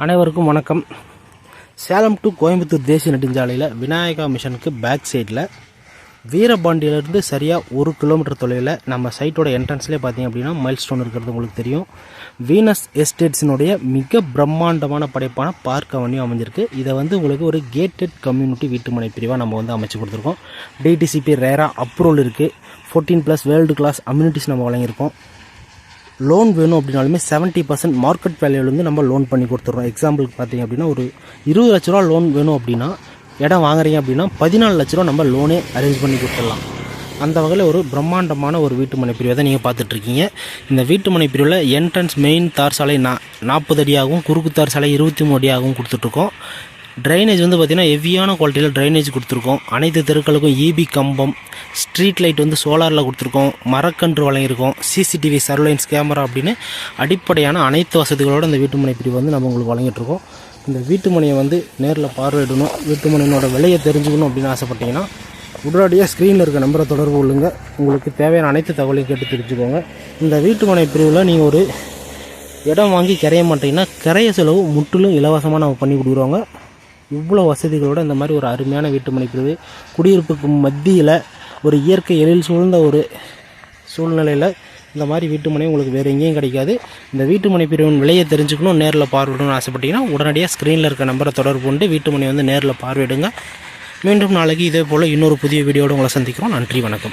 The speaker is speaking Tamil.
அனைவருக்கும் வணக்கம். சேலம் டு கோயம்புத்தூர் தேசிய நெடுஞ்சாலையில் விநாயகா மிஷனுக்கு பேக் சைடில் வீரபாண்டியிலேருந்து சரியாக ஒரு கிலோமீட்டர் தொலைவில் நம்ம சைட்டோட என்ட்ரன்ஸ்லேயே பார்த்தீங்க அப்படின்னா மைல் ஸ்டோன் இருக்கிறது உங்களுக்கு தெரியும். வீனஸ் எஸ்டேட்ஸினுடைய மிக பிரம்மாண்டமான படைப்பான பார்க் அவனியும் அமைஞ்சிருக்கு. இதை வந்து உங்களுக்கு ஒரு கேட்டட் கம்யூனிட்டி வீட்டுமனை பிரிவாக நம்ம வந்து அமைச்சு கொடுத்துருக்கோம். டிடிசிபி ரேரா அப்ரூவல் இருக்குது fourteen plus world class amenities நம்ம வழங்கியிருக்கோம். லோன் வேணும் அப்படின்னாலுமே செவன்ட்டி பர்சன்ட் மார்க்கெட் வேல்யூலேருந்து நம்ம லோன் பண்ணி கொடுத்துட்றோம் எக்ஸாம்பிளுக்கு பார்த்தீங்க அப்படின்னா ஒரு இருபது லட்ச ரூபா லோன் வேணும் அப்படின்னா இடம் வாங்குறீங்க அப்படின்னா பதினாலு லட்ச ரூபா நம்ம லோனே அரேஞ்ச் பண்ணி கொடுத்துடலாம். அந்த வகையில் ஒரு பிரம்மாண்டமான ஒரு வீட்டு மனை பிரிவை தான் நீங்கள் பார்த்துட்ருக்கீங்க. இந்த வீட்டு மனை பிரிவில் என்ட்ரன்ஸ் மெயின் தார் சாலை நா நாற்பது அடியாகவும் குறுக்கு தார் சாலை இருபத்தி மூணு அடியாகவும் கொடுத்துட்ருக்கோம். ட்ரைனேஜ் வந்து பார்த்திங்கன்னா ஹெவியான குவாலிட்டியில் ட்ரைனேஜ் கொடுத்துருக்கோம். அனைத்து தெருக்களுக்கும் இபி கம்பம் ஸ்ட்ரீட் லைட் வந்து சோலாரில் கொடுத்துருக்கோம். மரக்கன்று வழங்கியிருக்கோம். சிசிடிவி சர்வலைன்ஸ் கேமரா அப்படின்னு அடிப்படையான அனைத்து வசதிகளோடு இந்த வீட்டுமனை பிரிவு வந்து நம்ம உங்களுக்கு வழங்கிட்டுருக்கோம். இந்த வீட்டுமனையை வந்து நேரில் பார்வையிடணும். வீட்டுமனையினோட விலையை தெரிஞ்சுக்கணும் அப்படின்னு ஆசைப்பட்டீங்கன்னா உடனடியாக ஸ்க்ரீனில் இருக்க நம்பரை தொடர்பு கொள்ளுங்க. உங்களுக்கு தேவையான அனைத்து தகவலையும் கேட்டு தெரிஞ்சுக்கோங்க. இந்த வீட்டுமனை பிரிவில் நீங்கள் ஒரு இடம் வாங்கி கரைய மாட்டீங்கன்னா கரைய செலவு முற்றிலும் இலவசமாக நம்ம பண்ணி கொடுக்குறோங்க. இவ்வளோ வசதிகளோட இந்த மாதிரி ஒரு அருமையான வீட்டு பிரிவு குடியிருப்புக்கு மத்தியில் ஒரு இயற்கை எழில் சூழ்ந்த ஒரு சூழ்நிலையில் இந்த மாதிரி வீட்டுமனை உங்களுக்கு வேறு எங்கேயும் கிடைக்காது. இந்த வீட்டுமனை பிரிவின் விலையை தெரிஞ்சுக்கணும் நேரில் பார்வையிடணும்னு ஆசைப்பட்டீங்கன்னா உடனடியாக ஸ்க்ரீனில் இருக்க நம்பரை தொடர்பு கொண்டு வீட்டுமனை வந்து நேரில் பார்வையிடுங்க. மீண்டும் நாளைக்கு இதே போல் இன்னொரு புதிய வீடியோடு உங்களை சந்திக்கிறோம். நன்றி வணக்கம்.